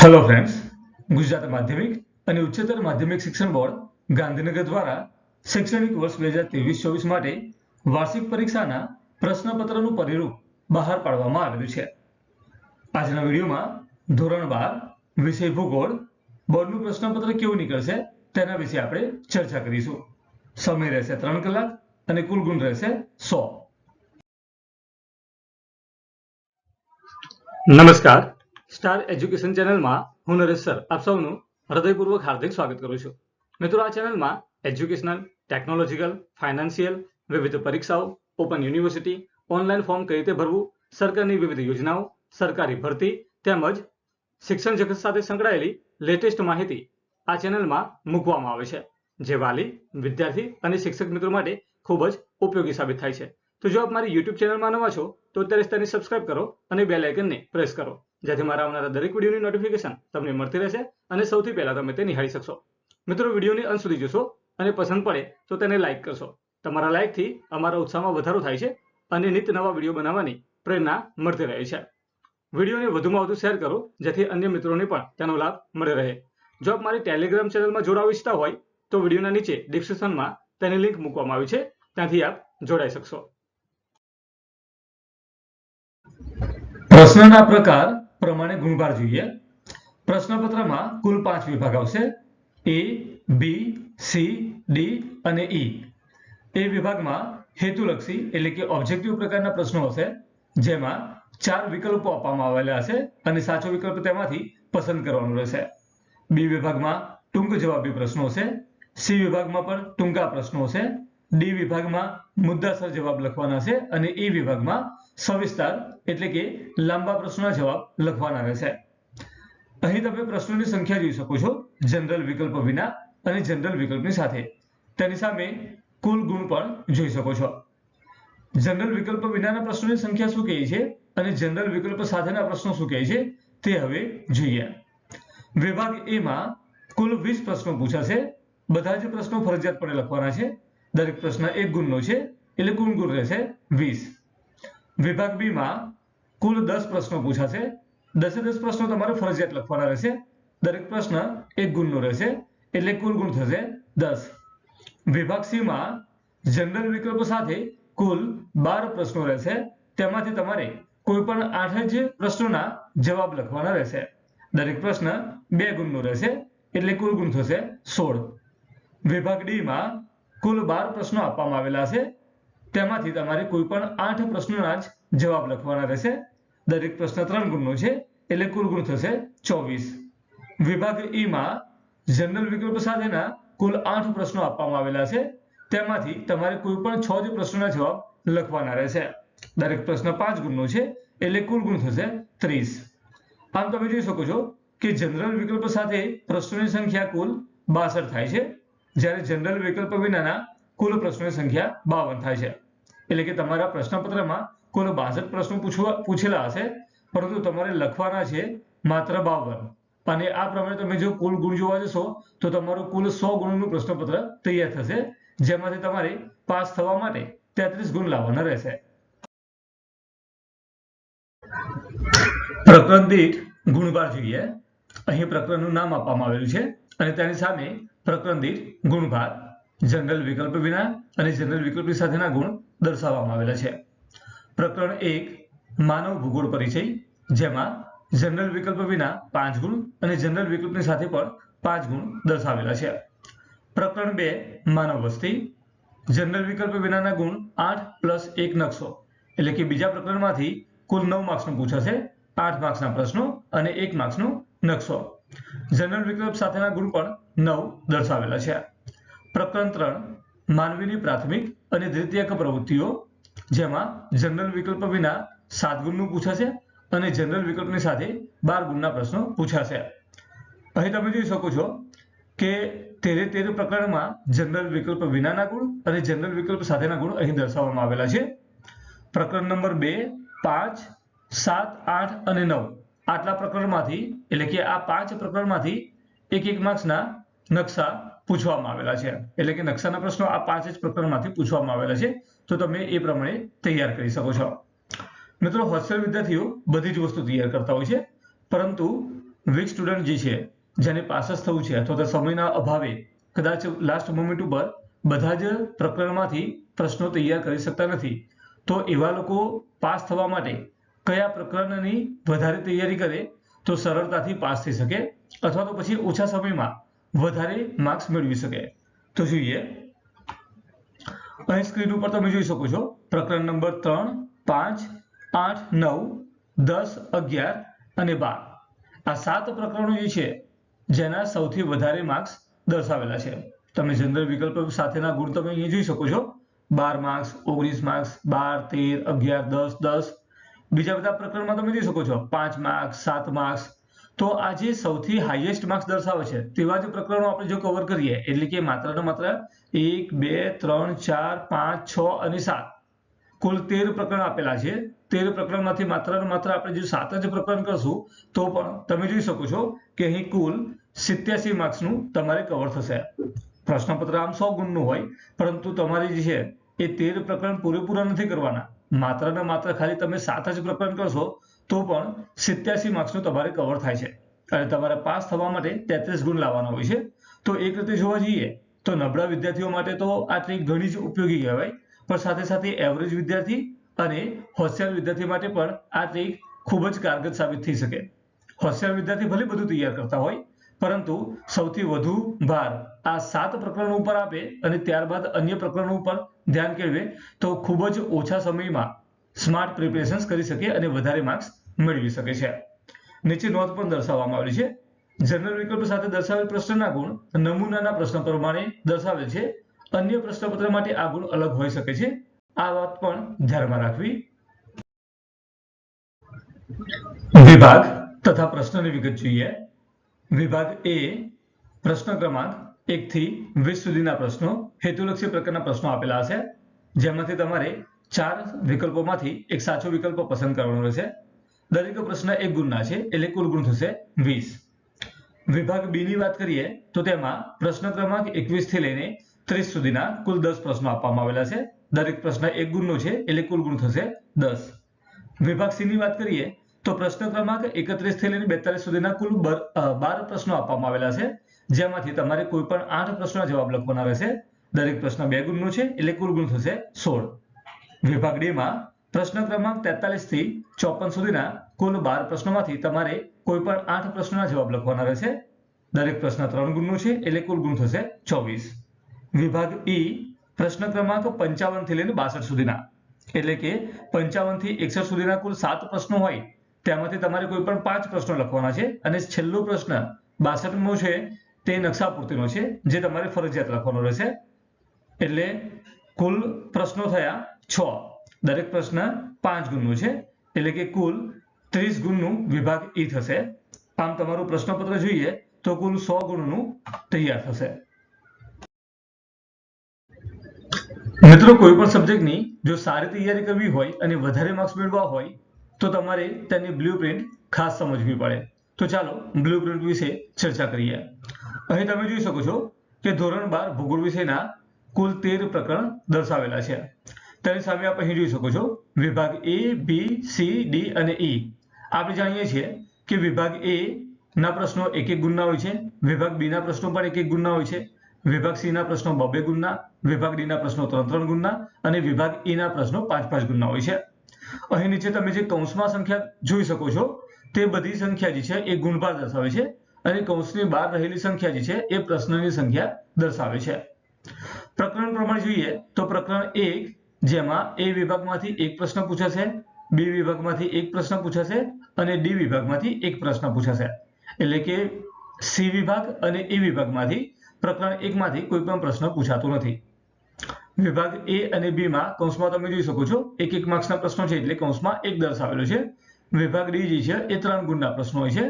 Hello friends Gujarat માધ્યમિક અને ઉચ્ચતર માધ્યમિક શિક્ષણ બોર્ડ ગાંધીનગર દ્વારા શૈક્ષણિક વર્ષ બે હજાર ત્રેવીસ ચોવીસ માટે વાર્ષિક પરીક્ષાના પ્રશ્નપત્રનું પરિરૂપ બહાર પાડવામાં આવેલું છે. આજના વિડીયોમાં ધોરણ બાર વિષય ભૂગોળ બોર્ડનું પ્રશ્નપત્ર કેવું નીકળશે તેના વિશે આપણે ચર્ચા કરીશું. સમય રહેશે ત્રણ કલાક અને કુલ ગુણ રહેશે સો. નમસ્કાર સ્ટાર એજ્યુકેશન ચેનલમાં હું નરેશ સર, આપ સૌનું હૃદયપૂર્વક હાર્દિક સ્વાગત કરું છું. મિત્રો, આ ચેનલમાં એજ્યુકેશનલ, ટેકનોલોજીકલ, ફાઇનાન્શિયલ, વિવિધ પરીક્ષાઓ, ઓપન યુનિવર્સિટી ઓનલાઈન ફોર્મ કઈ રીતે ભરવું, સરકારની વિવિધ યોજનાઓ, સરકારી ભરતી તેમજ શિક્ષણ જગત સાથે સંકળાયેલી લેટેસ્ટ માહિતી આ ચેનલમાં મૂકવામાં આવે છે, જે વાલી, વિદ્યાર્થી અને શિક્ષક મિત્રો માટે ખૂબ જ ઉપયોગી સાબિત થાય છે. તો જો આપ મારી યુટ્યુબ ચેનલમાં નવા છો, તો અત્યારે જ તેને સબસ્ક્રાઇબ કરો અને બેલ આઇકનને પ્રેસ કરો. જેથી મારા આવનારા દરેક વિડીયોની નોટિફિકેશન તમને મળતી રહેશે અને સૌથી પહેલા તમે તે નિહાળી શકશો. મિત્રો, વિડીયોની અંત સુધી જોશો અને પસંદ પડે તો તેને લાઇક કરશો. તમારા લાઇકથી અમારા ઉત્સાહમાં વધારો થાય છે અને નિત્ય નવા વીડિયો બનાવવાની પ્રેરણા મળતી રહે છે. વિડીયોને વધુમાં વધુ શેર કરો, જેથી અન્ય મિત્રોને પણ તેનો લાભ મળી રહે. જો આપ મારી ટેલિગ્રામ ચેનલમાં જોડાવા ઈચ્છતા હોય, તો વિડીયોના નીચે ડિસ્ક્રિપ્શનમાં તેની લિંક મૂકવામાં આવી છે. ત્યાંથી આપ જોડાઈ શકશો. પ્રશ્નના પ્રકાર પ્રમાણે ગુણભાર જોઈએ. પ્રશ્નપત્રમાં કુલ પાંચ વિભાગ આવશે. એ બી સી ડી અને ઈ એ વિભાગમાં હેતુલક્ષી એટલે કે ઓબ્જેક્ટિવ પ્રકારના પ્રશ્નો હશે, જેમાં ચાર વિકલ્પો આપવામાં આવેલા હશે અને સાચો વિકલ્પ તેમાંથી પસંદ કરવાનો રહેશે. બી વિભાગમાં ટૂંક જવાબી પ્રશ્નો હશે. સી વિભાગમાં પણ ટૂંકા પ્રશ્નો હશે. ડી વિભાગમાં મુદ્દાસર જવાબ લખવાના છે અને ઈ વિભાગમાં સવિસ્તાર એટલે કે લાંબા પ્રશ્નોના જવાબ લખવાના રહેશે અહીં તમે પ્રશ્નોની સંખ્યા જોઈ શકો છો, જનરલ વિકલ્પ વિના અને જનરલ વિકલ્પની સાથે. તેની સામે કુલ ગુણ પણ જોઈ શકો છો. જનરલ વિકલ્પ વિનાના પ્રશ્નોની સંખ્યા શું કહે છે અને જનરલ વિકલ્પ સાથેના પ્રશ્નો શું કહે છે તે હવે જોઈએ. વિભાગ એ માં કુલ વીસ પ્રશ્નો પૂછાશે. બધા જ પ્રશ્નો ફરજિયાતપણે લખવાના છે. દરેક પ્રશ્ન એક ગુણનો છે, એટલે કુલ ગુણ રહેશે વીસ. વિભાગ બી માં કુલ દસ પ્રશ્નો પૂછાશે. દસે દસ પ્રશ્નો તમારે ફરજિયાત લખવાના રહેશે. દરેક પ્રશ્ન એક ગુણનો રહેશે, એટલે કુલ ગુણ થશે દસ. વિભાગ સીમાં જનરલ વિકલ્પ સાથે કુલ બાર પ્રશ્નો રહેશે. તેમાંથી તમારે કોઈ પણ આઠ જ પ્રશ્નોના જવાબ લખવાના રહેશે. દરેક પ્રશ્ન બે ગુણનો રહેશે, એટલે કુલ ગુણ થશે સોળ. વિભાગ ડીમાં કુલ બાર પ્રશ્નો આપવામાં આવેલા છે. તેમાંથી તમારે કોઈ પણ આઠ પ્રશ્નોના જ જવાબ લખવાના રહેશે. દરેક પ્રશ્ન ત્રણ ગુણનો છે, એટલે કુલ ગુણ થશે ચોવીસ. વિભાગ ઈ માં જનરલ વિકલ્પ સાથેના કુલ આઠ પ્રશ્નો આપવામાં આવેલા છે. તેમાંથી તમારે કોઈ પણ છ જ પ્રશ્નોના જવાબ લખવાના રહેશે. દરેક પ્રશ્ન પાંચ ગુણનો છે, એટલે કુલ ગુણ થશે ત્રીસ. આમ તમે જોઈ શકો છો કે જનરલ વિકલ્પ સાથે પ્રશ્નોની સંખ્યા કુલ બાસઠ થાય છે. જ્યારે જનરલ વિકલ્પ વિનાના કુલ પ્રશ્નોની સંખ્યા બાવન થાય છે. એટલે કે તમારા પ્રશ્નપત્રમાં કુલ બાસઠ પ્રશ્નો પૂછવા પૂછેલા હશે, પરંતુ તમારે લખવાના છે માત્ર બાવન. અને આ પ્રમાણે તમે જો કુલ ગુણ જોવા જશો, તો તમારું કુલ સો ગુણનું પ્રશ્નપત્ર તૈયાર થશે, જેમાંથી તમારે પાસ થવા માટે તેત્રીસ ગુણ લાવવાના રહેશે. પ્રકરણ દીઠ ગુણભાર જોઈએ. અહીં પ્રકરણનું નામ આપવામાં આવેલું છે, અને તેની સામે પ્રકરણ દીઠ ગુણભાર જનરલ વિકલ્પ વિના અને જનરલ વિકલ્પની સાથેના ગુણ દર્શાવવામાં આવેલા છે. પ્રકરણ એક, માનવ ભૂગોળ પરિચય, જેમાં જનરલ વિકલ્પ વિના પાંચ ગુણ અને જનરલ વિકલ્પની સાથે પણ પાંચ ગુણ દર્શાવેલા છે. પ્રકરણ બે, માનવ વસ્તી જનરલ વિકલ્પ વિનાના ગુણ આઠ પ્લસ એક નકશો. એટલે કે બીજા પ્રકરણમાંથી કુલ નવ માર્ક્સનું પૂછાશે, આઠ માર્ક્સના પ્રશ્નો અને એક માર્ક્સનો નકશો. જનરલ વિકલ્પ સાથેના ગુણ પણ નવ દર્શાવેલા છે. પ્રકરણ ત્રણ, માનવીની પ્રાથમિક અને દ્વિતીયક પ્રવૃત્તિઓ જેમાં જનરલ વિકલ્પ વિના સાત ગુણનું પૂછાશે અને જનરલ વિકલ્પની સાથે બાર ગુણના પ્રશ્નો પૂછાશે. અહીં તમે જોઈ શકો છો કે તેરે તેર પ્રકરણમાં જનરલ વિકલ્પ વિનાના ગુણ અને જનરલ વિકલ્પ સાથેના ગુણ અહીં દર્શાવવામાં આવેલા છે. પ્રકરણ નંબર બે, પાંચ, સાત, આઠ અને નવ. આટલા પ્રકરણમાંથી, એટલે કે આ પાંચ પ્રકરણમાંથી એક એક માર્ક્સના નકશા પૂછવામાં આવેલા છે. એટલે કે નકશાના પ્રશ્નો આ પાંચ જ પ્રકરણમાંથી પૂછવામાં આવેલા છે. તો તમે એ પ્રમાણે તૈયાર કરી શકો છો. મિત્રો, હોસ્ટેલ વિદ્યાર્થીઓ બધી જ વસ્તુ તૈયાર કરતા હોય છે. પરંતુ વીક સ્ટુડન્ટ જે છે, જેને પાસ થવું છે અથવા તો સમયના અભાવે કદાચ લાસ્ટ મોમેન્ટ ઉપર બધા જ પ્રકરણમાંથી પ્રશ્નો તૈયાર કરી શકતા નથી, તો એવા લોકો પાસ થવા માટે કયા પ્રકરણની વધારે તૈયારી કરે તો સરળતાથી પાસ થઈ શકે? અથવા તો પછી ઓછા સમયમાં વધારે માર્ક્સ મેળવી શકે. તો જોઈએ. અહીં સ્ક્રીન ઉપર તમે જોઈ શકો છો. પ્રકરણ નંબર ત્રણ, પાંચ, આઠ, નવ, દસ, અગિયાર અને બાર. આ સાત પ્રકરણો જે છે, જેના સૌથી વધારે માર્ક્સ દર્શાવેલા છે. તમે જનરલ વિકલ્પ સાથેના ગુણ તમે અહીંયા જોઈ શકો છો. બાર માર્ક્સ ઓગણીસ માર્ક્સ બાર, તેર, અગિયાર, દસ દસ. બીજા બધા પ્રકરણમાં તમે જોઈ શકો છો. પાંચ માર્ક્સ સાત માર્ક્સ તો આ જે સૌથી હાઈએસ્ટ માર્ક્સ દર્શાવે છે, તેવા જ પ્રકરણો આપણે જો કવર કરીએ, એટલે કે માત્ર ને માત્ર એક, બે, ત્રણ, ચાર, પાંચ, છ અને સાત. કુલ તેર પ્રકરણ આપેલા છે. તેર પ્રકરણમાંથી માત્ર ને માત્ર આપણે જો સાત જ પ્રકરણ કરશું, તો પણ તમે જોઈ શકો છો કે અહીં કુલ સિત્યાસી માર્ક્સનું તમારે કવર થશે. પ્રશ્નપત્ર આમ સો ગુણનું હોય, પરંતુ તમારે જે છે, એ તેર પ્રકરણ પૂરેપૂરા નથી કરવાના. માત્ર ને માત્ર ખાલી તમે સાત જ પ્રકરણ કરશો તો પણ સિત્યાસી માર્ક્સનું તમારે કવર થાય છે. અને તમારે પાસ થવા માટે તેત્રીસ ગુણ લાવવાના હોય છે. તો એક રીતે જોવા જઈએ, તો નબળા વિદ્યાર્થીઓ માટે તો આ ટ્રીક ઘણી જ ઉપયોગી કહેવાય. પણ સાથે સાથે એવરેજ વિદ્યાર્થી અને હોશિયાર વિદ્યાર્થી માટે પણ આ ટ્રીક ખૂબ જ કારગર સાબિત થઈ શકે. હોશિયાર વિદ્યાર્થી ભલે બધું તૈયાર કરતા હોય, પરંતુ સૌથી વધુ ભાર આ સાત પ્રકરણો ઉપર આપે અને ત્યારબાદ અન્ય પ્રકરણો ઉપર ધ્યાન કેળવે, તો ખૂબ જ ઓછા સમયમાં સ્માર્ટ પ્રિપેરેશન કરી શકે અને વધારે માર્ક્સ મેળવી શકે છે. નીચે નોંધ પણ દર્શાવવામાં આવેલી છે. જનરલ વિકલ્પ સાથે દર્શાવેલ પ્રશ્નના ગુણ નમૂનાના પ્રશ્ન પ્રમાણે દર્શાવેલ છે. અન્ય પ્રશ્નપત્ર માટે આ ગુણ અલગ હોઈ શકે છે. આ વાત પણ ધ્યાનમાં રાખવી. વિભાગ તથા પ્રશ્નની વિગત જોઈએ. વિભાગ એ પ્રશ્ન ક્રમાંક એક થી વીસ સુધીના પ્રશ્નો હેતુલક્ષી પ્રકારના પ્રશ્નો આપેલા હશે. જેમાંથી તમારે ચાર વિકલ્પોમાંથી એક સાચો વિકલ્પ પસંદ કરવાનો રહેશે. દરેક પ્રશ્ન એક ગુણના છે, એટલે કુલ ગુણ થશે વીસ. વિભાગ બી ની વાત કરીએ, તો તેમાં પ્રશ્ન ક્રમાંક એકવીસથી લઈને ત્રીસ સુધીના કુલ દસ પ્રશ્નો આપવામાં આવેલા છે. દરેક પ્રશ્ન એક ગુણનો છે, એટલે કુલ ગુણ થશે દસ. વિભાગ સી ની વાત કરીએ, તો પ્રશ્ન ક્રમાંક એકત્રીસથી લઈને બેતાલીસ સુધીના કુલ બાર પ્રશ્નો આપવામાં આવેલા છે, જેમાંથી તમારે કોઈ પણ આઠ પ્રશ્નો જવાબ લખવાના રહેશે. દરેક પ્રશ્ન બે ગુણનો છે, એટલે કુલ ગુણ થશે સોળ. વિભાગ ડી માં પ્રશ્ન ક્રમાંક તેતાલીસથી ચોપન સુધીના કુલ બાર પ્રશ્નોમાંથી તમારે કોઈ પણ આઠ પ્રશ્નોના જવાબ લખવાના રહેશે. દરેક પ્રશ્ન ત્રણ ગુણનું છે, એટલે કુલ ગુણ થશે ચોવીસ. વિભાગ ઈ પ્રશ્ન ક્રમાંક પંચાવનથી લઈને બાસઠ સુધીના. એટલે કે પંચાવનથી એકસઠ સુધીના કુલ સાત પ્રશ્નો હોય, તેમાંથી તમારે કોઈ પણ પાંચ પ્રશ્નો લખવાના છે. અને છેલ્લો પ્રશ્ન બાસઠમો છે, તે નકશા પૂર્તિનો છે, જે તમારે ફરજિયાત લખવાનો રહેશે. એટલે કુલ પ્રશ્નો થયા છ. દરેક પ્રશ્ન પાંચ ગુણનું છે. એટલે કે કુલ ત્રીસ ગુણનું વિભાગ ઈ થશે. આમ તમારું પ્રશ્નપત્ર જોઈએ તો કુલ સો ગુણનું તૈયાર થશે. મિત્રો, કોઈ પણ સબ્જેક્ટની જો સારી તૈયારી કરવી હોય અને વધારે માર્ક્સ મેળવવા હોય, તો તમારે તેની બ્લુપ્રિન્ટ ખાસ સમજવી પડે. તો ચાલો બ્લુપ્રિન્ટ વિશે ચર્ચા કરીએ. અહીં તમે જોઈ શકો છો કે ધોરણ બાર ભૂગોળ વિષયના કુલ તેર પ્રકરણ દર્શાવેલા છે. તેની સામે આપ અહીં જોઈ શકો છો વિભાગ એ બી સી ડી અને ઈ આપણે જાણીએ છીએ કે વિભાગ એ ના પ્રશ્નો એક એક ગુણના હોય છે. વિભાગ બી ના પ્રશ્નો પણ એક એક ગુણના હોય છે. વિભાગ સી ના પ્રશ્નો બબે ગુણના, વિભાગ ડી ના પ્રશ્નો ત્રણ ત્રણ ગુણના અને વિભાગ ઈ ના પ્રશ્નો પાંચ પાંચ ગુણના હોય છે. અહીં નીચે તમે જે કૌંસમાં સંખ્યા જોઈ શકો છો, તે બધી સંખ્યા જે છે એ ગુણભાર દર્શાવે છે અને કૌંસની બહાર રહેલી સંખ્યા જે છે એ પ્રશ્નની સંખ્યા દર્શાવે છે. પ્રકરણ પ્રમાણે જોઈએ તો પ્રકરણ એક જેમાં એ વિભાગમાંથી એક પ્રશ્ન પૂછાશે, બી વિભાગમાંથી એક પ્રશ્ન પૂછાશે અને ડી વિભાગમાંથી એક પ્રશ્ન પૂછાશે. એટલે કે સી વિભાગ અને એ વિભાગમાંથી પ્રકરણ એકમાંથી કોઈ પણ પ્રશ્ન પૂછાતો નથી. વિભાગ એ અને બી માં કૌંસમાં તમે જોઈ શકો છો, એક એક માર્ક્સના પ્રશ્નો છે એટલે કૌંસમાં એક દર્શાવેલો છે. વિભાગ ડી જે છે એ ત્રણ ગુણના પ્રશ્નો હોય છે,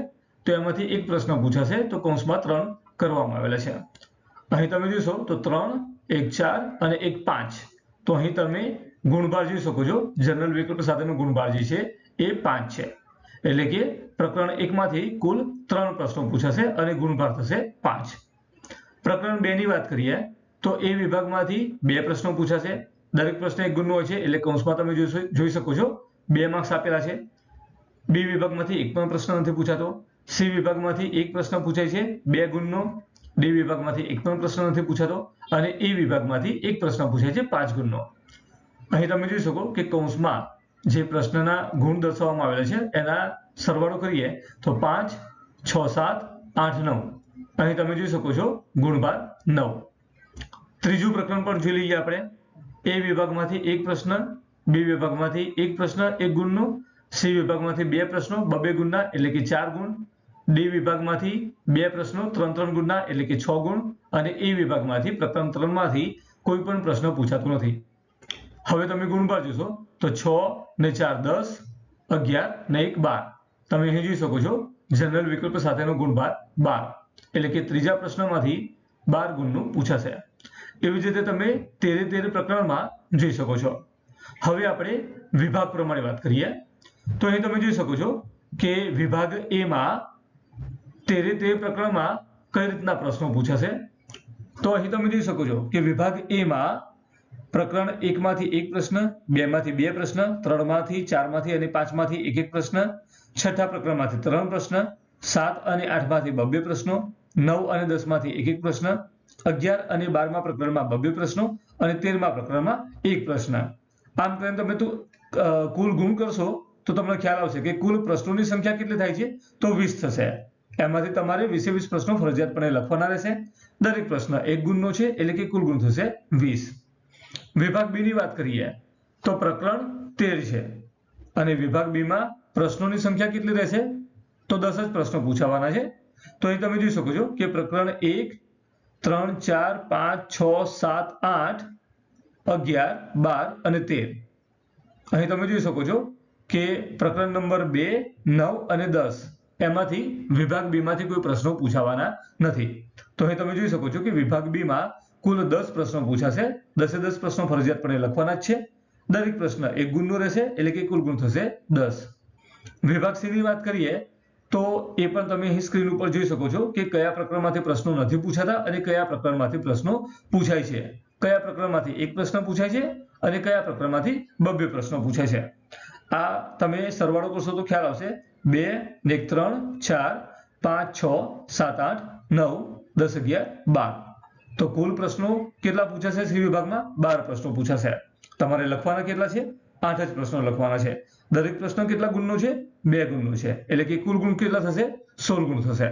તો એમાંથી એક પ્રશ્ન પૂછાશે, તો કૌંસમાં ત્રણ કરવામાં આવેલા છે. અહીં તમે જોશો તો ત્રણ, એક ચાર અને એક પાંચ. તો અહીં તમે ગુણભાર જોઈ શકો છો. જનરલ વિકલ્પ સાથેનો ગુણભાર જે છે એ પાંચ છે. એટલે કે પ્રકરણ એકમાંથી કુલ ત્રણ પ્રશ્નો પૂછાશે અને ગુણભાર થશે પાંચ. પ્રકરણ બે ની વાત કરીએ તો એ વિભાગમાંથી બે પ્રશ્નો પૂછાશે. દરેક પ્રશ્ન એક ગુણનો હોય છે એટલે કૌંસમાં તમે જોઈ શકો છો. બે માર્ક્સ આપેલા છે. બી વિભાગમાંથી એક પણ પ્રશ્ન નથી પૂછાતો. સી વિભાગમાંથી એક પ્રશ્ન પૂછાય છે. બે ગુણનો. ડી વિભાગમાંથી એક પણ પ્રશ્ન નથી પૂછાતો અને એ વિભાગમાંથી એક પ્રશ્ન પૂછાય છે પાંચ ગુણનો. અહીં તમે જોઈ શકો કે કૌંસમાં જે પ્રશ્નના ગુણ દર્શાવવામાં આવેલા છે, એના સરવાળો કરીએ તો પાંચ, છ, સાત, આઠ, નવ. અહીં તમે જોઈ શકો છો ગુણભાર નવ. ત્રીજું પ્રકરણ પણ જોઈ લઈએ આપણે. એ વિભાગમાંથી એક પ્રશ્ન, બી વિભાગમાંથી એક પ્રશ્ન, એક ગુણનો. સી વિભાગમાંથી બે પ્રશ્નો, બબે ગુણના એટલે કે ચાર ગુણ. ડી વિભાગમાંથી બે પ્રશ્નો, ત્રણ ત્રણ ગુણના એટલે કે છ ગુણ અને એ વિભાગમાંથી પ્રથમ ત્રણમાંથી કોઈ પણ પ્રશ્ન પૂછાતો નથી. હવે તમે ગુણભાર જોશો, તો છ ને ચાર દસ, અગિયાર ને એક બાર. તમે અહીં જોઈ શકો છો, જનરલ વિકલ્પ સાથેનો ગુણભાર બાર. એટલે કે ત્રીજા પ્રશ્નમાંથી બાર ગુણનું પૂછાશે. એવી જ રીતે તમે તેરે તેર પ્રકરણમાં જોઈ શકો છો. હવે આપણે વિભાગ પ્રમાણે વાત કરીએ. તો અહીં તમે જોઈ શકો છો કે વિભાગ એ માં તેરે તેર પ્રકરણમાં કઈ રીતના પ્રશ્નો પૂછાશે? તો અહીં તમે જોઈ શકો છો કે વિભાગ એ માં પ્રકરણ એકમાંથી એક પ્રશ્ન બે માંથી બે પ્રશ્ન, ત્રણમાંથી ચારમાંથી અને પાંચમાંથી એક એક પ્રશ્ન, છઠ્ઠા પ્રકરણમાંથી ત્રણ પ્રશ્ન, સાત અને આઠમાંથી બબ્બે પ્રશ્નો, નવ અને દસમાંથી એક એક પ્રશ્ન, અગિયાર અને બારમા પ્રકરણમાં બબ્બે પ્રશ્નો અને તેરમા પ્રકરણમાં એક પ્રશ્ન. આમ કરીને તમે તો કુલ ગુણ કરશો તો તમને ખ્યાલ આવશે કે કુલ પ્રશ્નોની સંખ્યા કેટલી થાય છે? તો વીસ થશે. એમાંથી તમારે વીસે વીસ પ્રશ્નો ફરજિયાતપણે લખવાના રહેશે. દરેક પ્રશ્ન એક ગુણનો છે એટલે કે કુલ ગુણ થશે વીસ. વિભાગ બી ની વાત કરીએ તો પ્રકરણ તેર છે અને વિભાગ બી માં પ્રશ્નોની સંખ્યા કેટલી રહેશે? તો દસ જ પ્રશ્નો પૂછાવાના છે. તો અહીં તમે જોઈ શકો છો કે પ્રકરણ એક, ત્રણ, ચાર, પાંચ, છ, સાત, આઠ, અગિયાર, બાર અને તેર. અહીં તમે જોઈ શકો છો કે પ્રકરણ નંબર બે, નવ અને દસ. એમાંથી વિભાગ બીમાંથી કોઈ પ્રશ્નો પૂછાવાના નથી. તો અહીં તમે જોઈ શકો છો કે વિભાગ બીમાં કુલ દસ પ્રશ્નો પૂછાશે. દસે દસ પ્રશ્નો ફરજિયાતપણે લખવાના જ છે. દરેક પ્રશ્ન એક ગુણનો રહેશે એટલે કે કુલ ગુણ થશે દસ. વિભાગ સીની વાત કરીએ તો એ પણ તમે અહીં સ્ક્રીન ઉપર જોઈ શકો છો કે કયા પ્રકરણમાંથી પ્રશ્નો નથી પૂછાતા અને કયા પ્રકરણમાંથી પ્રશ્નો પૂછાય છે. કયા પ્રકરણમાંથી એક પ્રશ્ન પૂછાય છે અને કયા પ્રકરણમાંથી બબ્બે પ્રશ્નો પૂછાય છે. આ તમે સરવાળો કરશો તો ખ્યાલ આવશે. બે, ને ત્રણ, ચાર, પાંચ, છ, સાત, આઠ, નવ, દસ, અગિયાર, બાર. તો કુલ પ્રશ્નો કેટલા પૂછાશે સી વિભાગમાં? બાર પ્રશ્નો પૂછાશે. તમારે લખવાના કેટલા છે? આઠ જ પ્રશ્નો લખવાના છે. દરેક પ્રશ્ન કેટલા ગુણનો છે? બે ગુણનો છે. એટલે કે કુલ ગુણ કેટલા થશે? સોળ ગુણ થશે.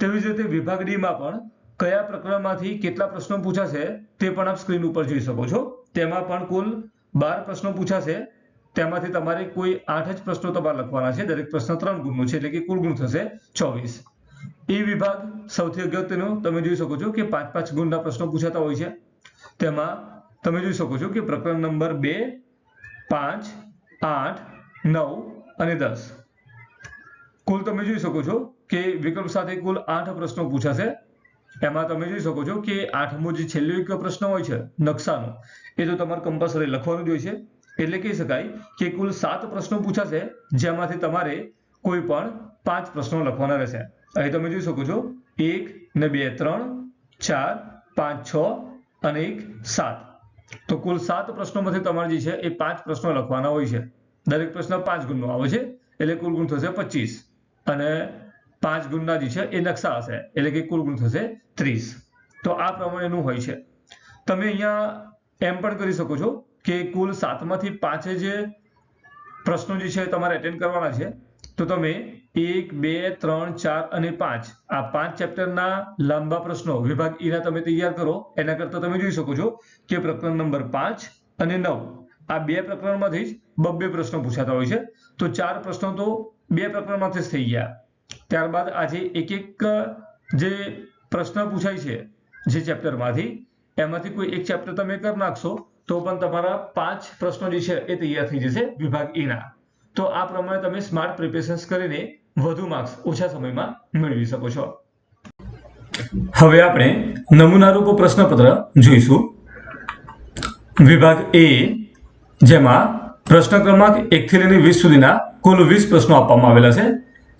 તેવી જ રીતે વિભાગ ડી માં પણ કયા પ્રકરણમાંથી કેટલા પ્રશ્નો પૂછાશે તે પણ આપ સ્ક્રીન ઉપર જોઈ શકો છો. તેમાં પણ કુલ બાર પ્રશ્નો પૂછાશે. તેમાંથી તમારે કોઈ આઠ જ પ્રશ્નો તમારે લખવાના છે. દરેક પ્રશ્ન ત્રણ ગુણનો છે એટલે કે કુલ ગુણ થશે ચોવીસ. એ વિભાગ સૌથી અગત્યનો તમે જોઈ શકો છો કે પાંચ પાંચ ગુણના પ્રશ્નો પૂછાતા હોય છે. તેમાં તમે જોઈ શકો છો કે પ્રકરણ નંબર બે, પાંચ, આઠ, નવ અને દસ. કુલ તમે જોઈ શકો છો કે વિકલ્પ સાથે કુલ આઠ પ્રશ્નો પૂછાશે. એમાં તમે જોઈ શકો છો કે આઠમો જે છેલ્લો એક પ્રશ્ન હોય છે, નકશાનો, એ તો તમારે કમ્પલસરી લખવાનું જ હોય છે. એટલે કહી શકાય કે કુલ સાત પ્રશ્નો પૂછાશે, જેમાંથી તમારે કોઈ પણ પાંચ પ્રશ્નો લખવાના રહેશે. અહીં તમે જોઈ શકો છો, એક ને બે ત્રણ, ચાર, પાંચ, છ અને એક સાત. તો કુલ સાત પ્રશ્નોમાંથી તમારે જે છે એ પાંચ પ્રશ્નો લખવાના હોય છે. દરેક પ્રશ્ન પાંચ ગુણનો આવે છે, એટલે કુલ ગુણ થશે પચીસ. અને પાંચ ગુણના જે છે એ નકશા હશે, એટલે કે કુલ ગુણ થશે ત્રીસ. તો આ પ્રમાણેનું હોય છે. તમે અહીંયા એમ પણ કરી શકો છો કે કુલ સાતમાંથી પાંચે જે પ્રશ્નો જે છે તમારે એટેન્ડ કરવાના છે. તો તમે એક, બે, ત્રણ, ચાર અને પાંચ, આ પાંચ ચેપ્ટરના લાંબા પ્રશ્નો, વિભાગ ઈના તમે તૈયાર કરો, એના કરતા તમે જોઈ શકો છો કે પ્રકરણ નંબર પાંચ અને નવ, આ બે પ્રકરણમાંથી જ બબ્બે પ્રશ્નો પૂછાતા હોય છે. તો ચાર પ્રશ્નો તો બે પ્રકરણમાંથી જ થઈ ગયા. ત્યારબાદ આજે એક એક જે પ્રશ્ન પૂછાય છે, જે ચેપ્ટરમાંથી એમાંથી કોઈ એક ચેપ્ટર તમે કરી નાખશો તો પણ તમારા પાંચ પ્રશ્નો જે છે એ તૈયાર થઈ જશે વિભાગ એના તો આ પ્રમાણે તમે સ્માર્ટ પ્રિપેરેશન્સ કરીને વધુ માર્ક્સ ઓછા સમયમાં મેળવી શકો છો. હવે આપણે નમૂનારૂપ પ્રશ્નપત્ર જોઈશું. વિભાગ એ જેમાં પ્રશ્ન ક્રમાંક એકથી લઈને વીસ સુધીના કુલ વીસ પ્રશ્નો આપવામાં આવેલા છે.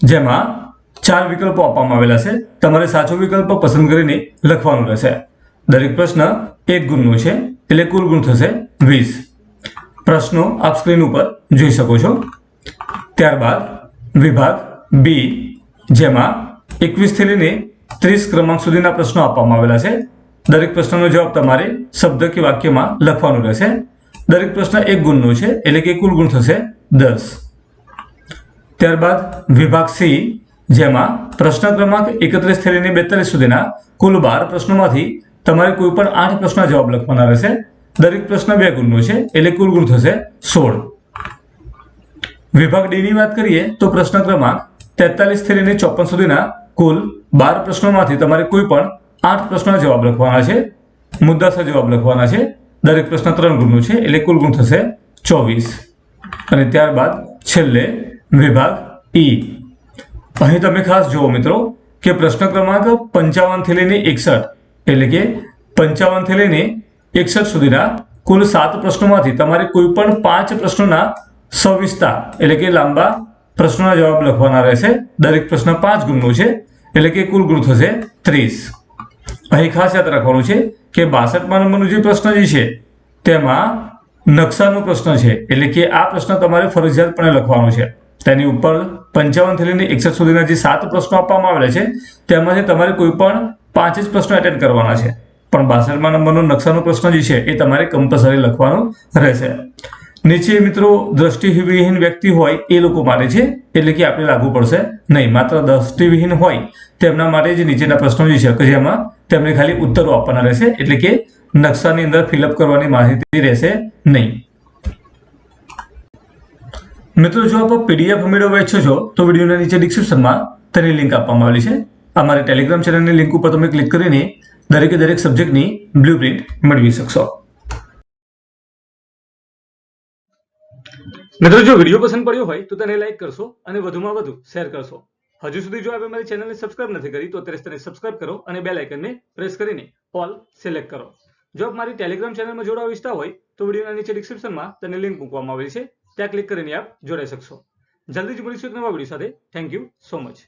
જેમાં ચાર વિકલ્પો આપવામાં આવેલા છે. તમારે સાચો વિકલ્પ પસંદ કરીને લખવાનું રહેશે. દરેક પ્રશ્ન એક ગુણનો છે. એટલે કુલ ગુણ થશે વીસ. પ્રશ્નો આપ સ્ક્રીન ઉપર જોઈ શકો છો. ત્યારબાદ વિભાગ બી, જેમાં એકવીસથી લઈને ત્રીસ ક્રમાંક સુધીના પ્રશ્નો આપવામાં આવેલા છે. દરેક પ્રશ્નનો જવાબ તમારે શબ્દ કે વાક્યમાં લખવાનું રહેશે. દરેક પ્રશ્ન એક ગુણનો છે, એટલે કે કુલ ગુણ થશે દસ. ત્યારબાદ વિભાગ સી, જેમાં પ્રશ્ન ક્રમાંક એકત્રીસથી લઈને બેતાલીસ સુધીના કુલ બાર પ્રશ્નોમાંથી તમારે કોઈ પણ આઠ પ્રશ્નના જવાબ લખવાના રહેશે. દરેક પ્રશ્ન બે ગુણનો છે, એટલે કુલ ગુણ થશે સોળ. વિભાગ ડી ની વાત કરીએ તો પ્રશ્ન ક્રમાંક તેતાલીસથી લઈને ચોપન સુધીના કુલ બાર પ્રશ્નોમાંથી તમારે કોઈ પણ આઠ પ્રશ્નના જવાબ લખવાના છે. મુદ્દાસર જવાબ લખવાના છે. દરેક પ્રશ્ન ત્રણ ગુણનો છે, એટલે કુલ ગુણ થશે ચોવીસ. અને ત્યારબાદ છેલ્લે વિભાગ ઈ અહીં તમે ખાસ જુઓ મિત્રો કે પ્રશ્ન ક્રમાંક પંચાવનથી લઈને એકસઠ એટલે કે પંચાવનથી લઈને એકસઠ સુધીના કુલ સાત પ્રશ્નોમાંથી તમારે કોઈ પણ પાંચ પ્રશ્નોના સવિસ્તા એટલે કે લાંબા પ્રશ્નોના જવાબ લખવાના રહેશે. દરેક પ્રશ્ન પાંચ ગુણનો છે. એટલે કે કુલ ગુણ થશે ત્રીસ. અહીં ખાસ યાદ રાખવાનું છે કે બાસઠમાં નંબરનો જે પ્રશ્ન જે છે, તેમાં નકશાનો પ્રશ્ન છે. એટલે કે આ પ્રશ્ન તમારે ફરજિયાતપણે લખવાનો છે. તેની ઉપર પંચાવનથી લઈને એકસઠ સુધીના જે સાત પ્રશ્નો આપવામાં આવેલા છે તેમાંથી તમારે કોઈ પણ પાંચ જ પ્રશ્નો એટેન્ડ કરવાના છે. પણ બાસઠમાં નંબરનો નકશાનો પ્રશ્ન જે છે એ તમારે કમ્પલસરી લખવાનો રહેશે. નીચે મિત્રો, દ્રષ્ટિવિહીન વ્યક્તિ હોય એ લોકો માટે છે, એટલે કે આપણે લાગુ પડશે નહીં. માત્ર દ્રષ્ટિવિહીન હોય તેમના માટે જે નીચેના પ્રશ્નો જે છે, કે જેમાં તેમને ખાલી ઉત્તરો આપવાના રહેશે, એટલે કે નકશાની અંદર ફિલઅપ કરવાની માહિતી રહેશે નહીં. મિત્રો, જો આપ પીડીએફ મેળવવા ઈચ્છો છો, તો વિડીયોના નીચે ડિસ્ક્રિપ્શનમાં તેની લિંક આપવામાં આવેલી છે. અમારી ટેલિગ્રામ ચેનલની લિંક ઉપર તમે ક્લિક કરીને દરેકે દરેક સબ્જેક્ટની બ્લુ પ્રિન્ટ મેળવી શકશો. મિત્રો, જો વીડિયો પસંદ પડ્યો હોય તો તેને લાઈક કરશો અને વધુમાં વધુ શેર કરશો. હજુ સુધી જો આપે મારી ચેનલને સબસ્ક્રાઇબ નથી કરી તો અત્યારે તેને સબસ્ક્રાઇબ કરો અને બે લાઇકનને પ્રેસ કરીને ઓલ સિલેક્ટ કરો. જો આપ મારી ટેલિગ્રામ ચેનલમાં જોડાવા ઈચ્છતા હોય તો વિડીયોના નીચે ડિસ્ક્રિપ્શનમાં તેને લિંક મૂકવામાં આવેલી છે. ત્યાં ક્લિક કરીને આપ જોડાઈ શકશો. જલ્દી જ મળીશું એક નવા વીડિયો સાથે. Thank you so much